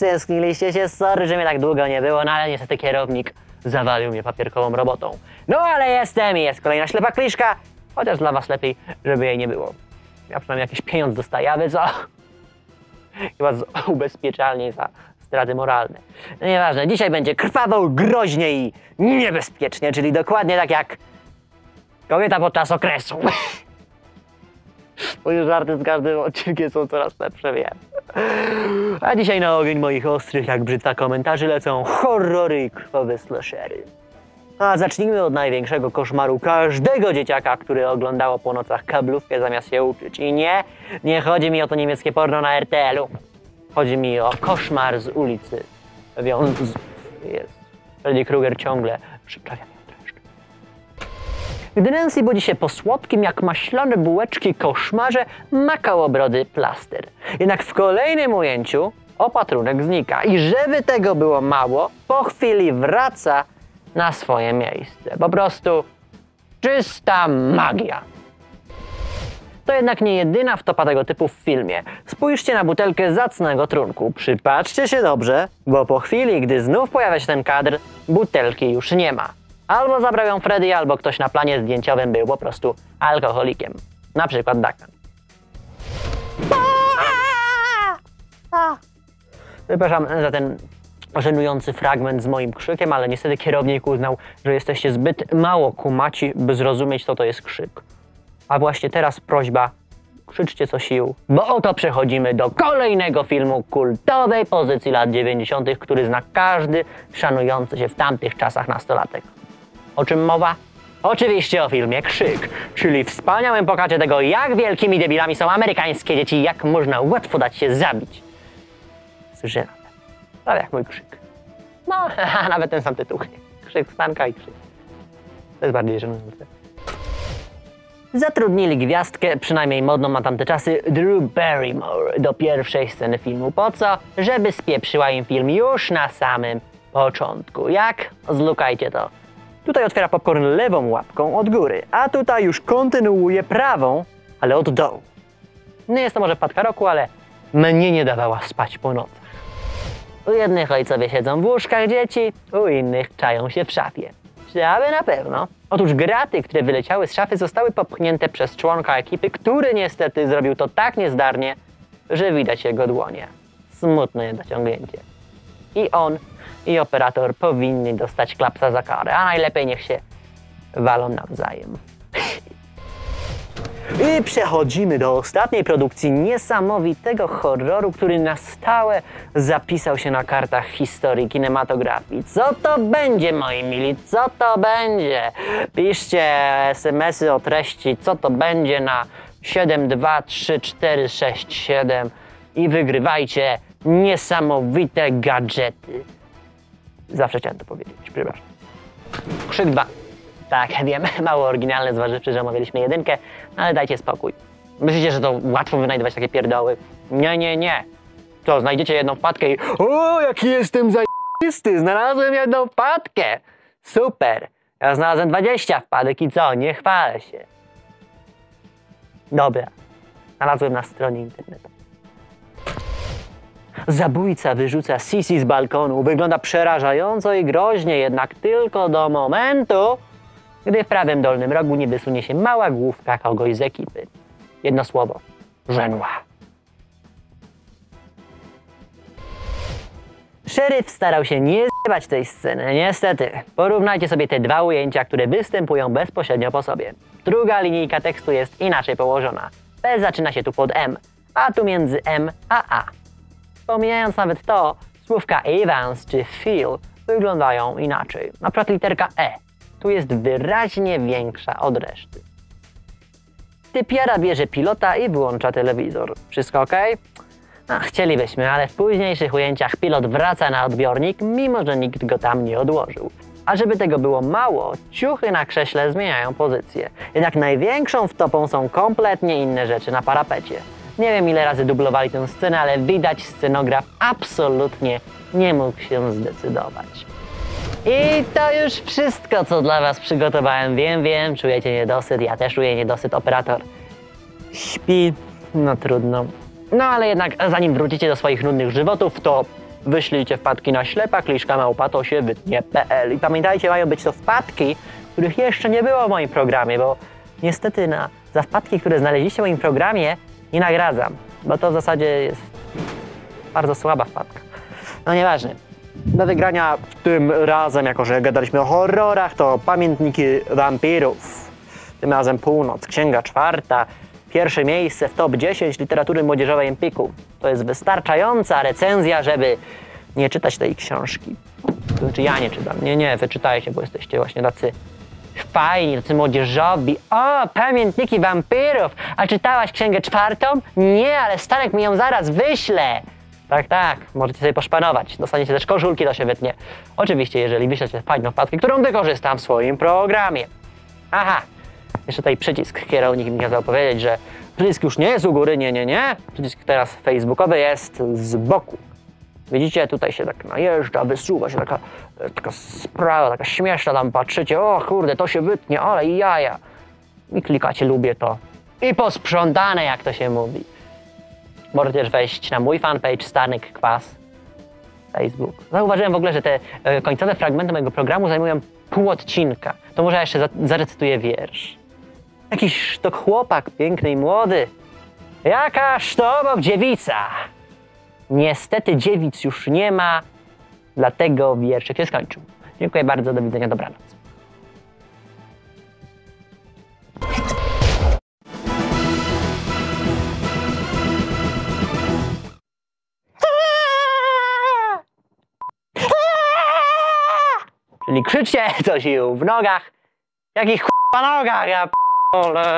stęskniliście się, sorry, że mnie tak długo nie było, no ale niestety kierownik zawalił mnie papierkową robotą. No ale jestem i jest kolejna ślepa kliszka, chociaż dla was lepiej, żeby jej nie było. Ja przynajmniej jakiś pieniądz dostaję, a wy co? Chyba ubezpieczalni za straty moralne. No nieważne, dzisiaj będzie krwawo, groźnie i niebezpiecznie, czyli dokładnie tak jak kobieta podczas okresu. Moje żarty z każdym odcinkiem są coraz lepsze, wiem. A dzisiaj na ogień moich ostrych, jak brzydka komentarzy, lecą horrory i krwawe slashery. A zacznijmy od największego koszmaru każdego dzieciaka, który oglądało po nocach kablówkę zamiast się uczyć. I nie, nie chodzi mi o to niemieckie porno na RTL-u. Chodzi mi o koszmar z ulicy. Wiąz... Jest. Freddy Krueger ciągle dreszcz. Gdy Nancy budzi się po słodkim, jak maślane bułeczki koszmarze, ma kołobrody plaster. Jednak w kolejnym ujęciu opatrunek znika. I żeby tego było mało, po chwili wraca na swoje miejsce. Po prostu czysta magia. To jednak nie jedyna wtopa tego typu w filmie. Spójrzcie na butelkę zacnego trunku. Przypatrzcie się dobrze, bo po chwili, gdy znów pojawia się ten kadr, butelki już nie ma. Albo zabrał ją Freddy, albo ktoś na planie zdjęciowym był po prostu alkoholikiem. Na przykład Duncan. Przepraszam za ten żenujący fragment z moim krzykiem, ale niestety kierownik uznał, że jesteście zbyt mało kumaci, by zrozumieć, co to jest krzyk. A właśnie teraz prośba, krzyczcie co sił, bo oto przechodzimy do kolejnego filmu kultowej pozycji lat 90., który zna każdy szanujący się w tamtych czasach nastolatek. O czym mowa? Oczywiście o filmie Krzyk, czyli wspaniałym pokazie tego, jak wielkimi debilami są amerykańskie dzieci jak można łatwo dać się zabić. Słyszałem. Prawie jak mój krzyk. No, nawet ten sam tytuł. Krzyk Stanka i krzyk. To jest bardziej żenujące. Zatrudnili gwiazdkę, przynajmniej modną na tamte czasy, Drew Barrymore do pierwszej sceny filmu. Po co? Żeby spieprzyła im film już na samym początku. Jak? Zlukajcie to. Tutaj otwiera popcorn lewą łapką od góry, a tutaj już kontynuuje prawą, ale od dołu. Nie jest to może wpadka roku, ale mnie nie dawała spać po nocach. U jednych ojcowie siedzą w łóżkach dzieci, u innych czają się w szafie. Czy na pewno? Otóż graty, które wyleciały z szafy, zostały popchnięte przez członka ekipy, który niestety zrobił to tak niezdarnie, że widać jego dłonie. Smutne niedociągnięcie. I on, i operator powinni dostać klapsa za karę, a najlepiej niech się walą nawzajem. I przechodzimy do ostatniej produkcji niesamowitego horroru, który na stałe zapisał się na kartach historii kinematografii. Co to będzie, moi mili? Co to będzie? Piszcie SMS-y o treści, co to będzie na 72347 i wygrywajcie niesamowite gadżety. Zawsze chciałem to powiedzieć, przepraszam. Krzyk 2. Tak, wiem, mało oryginalne, zważywszy, że omawialiśmy jedynkę, ale dajcie spokój. Myślicie, że to łatwo wynajdywać takie pierdoły? Nie, nie, nie. To znajdziecie jedną wpadkę i o, jaki jestem zajisty, znalazłem jedną wpadkę. Super. Ja znalazłem 20 wpadek i co, nie chwalę się. Dobra, znalazłem na stronie internetowej. Zabójca wyrzuca Sisi z balkonu. Wygląda przerażająco i groźnie, jednak tylko do momentu, gdy w prawym dolnym rogu nie wysunie się mała główka kogoś z ekipy. Jedno słowo. Żenła. Szeryf starał się nie zjebać tej sceny. Niestety, porównajcie sobie te dwa ujęcia, które występują bezpośrednio po sobie. Druga linijka tekstu jest inaczej położona. P zaczyna się tu pod M, a tu między M a A. Pomijając nawet to, słówka Evans czy Phil wyglądają inaczej. Na przykład literka E. Tu jest wyraźnie większa od reszty. Typiara bierze pilota i wyłącza telewizor. Wszystko ok? No, chcielibyśmy, ale w późniejszych ujęciach pilot wraca na odbiornik, mimo że nikt go tam nie odłożył. A żeby tego było mało, ciuchy na krześle zmieniają pozycję. Jednak największą wtopą są kompletnie inne rzeczy na parapecie. Nie wiem ile razy dublowali tę scenę, ale widać scenograf absolutnie nie mógł się zdecydować. I to już wszystko, co dla Was przygotowałem. Wiem, wiem, czujecie niedosyt, ja też czuję niedosyt. Operator śpi, no trudno. No ale jednak zanim wrócicie do swoich nudnych żywotów, to wyślijcie wpadki na ślepa kliszka małpa to się wytnie.pl i pamiętajcie, mają być to wpadki, których jeszcze nie było w moim programie, bo niestety na, za wpadki, które znaleźliście w moim programie nie nagradzam, bo to w zasadzie jest bardzo słaba wpadka. No nieważne. Do wygrania tym razem, jako że gadaliśmy o horrorach, to pamiętniki wampirów. Tym razem północ, księga czwarta, pierwsze miejsce w top 10 literatury młodzieżowej Empiku. To jest wystarczająca recenzja, żeby nie czytać tej książki. To znaczy ja nie czytam. Nie, nie, wy czytajcie, bo jesteście właśnie tacy fajni, tacy młodzieżowi. O, pamiętniki wampirów! A czytałaś księgę czwartą? Nie, ale Stanek mi ją zaraz wyśle. Tak, tak, możecie sobie poszpanować. Dostaniecie też koszulki, to się wytnie. Oczywiście, jeżeli wyślecie fajną wpadkę, którą wykorzystam w swoim programie. Aha, jeszcze tutaj przycisk. Kierownik mi kazał powiedzieć, że przycisk już nie jest u góry, nie, nie, nie. Przycisk teraz facebookowy jest z boku. Widzicie, tutaj się tak najeżdża, wysuwa się taka, taka sprawa, taka śmieszna, tam patrzycie, o kurde, to się wytnie, ale i jaja. I klikacie, lubię to. I posprzątane, jak to się mówi. Możecie też wejść na mój fanpage Stanek Kwas. Facebook. Zauważyłem w ogóle, że te e, końcowe fragmenty mojego programu zajmują pół odcinka. To może ja jeszcze za, zarecytuję wiersz. Jakiś to chłopak piękny i młody. Jakaż to obok dziewica. Niestety dziewic już nie ma, dlatego wierszyk się skończył. Dziękuję bardzo, do widzenia, dobranoc. Czyli krzyczcie coś w nogach. Jakich k***a nogach, ja p***ole.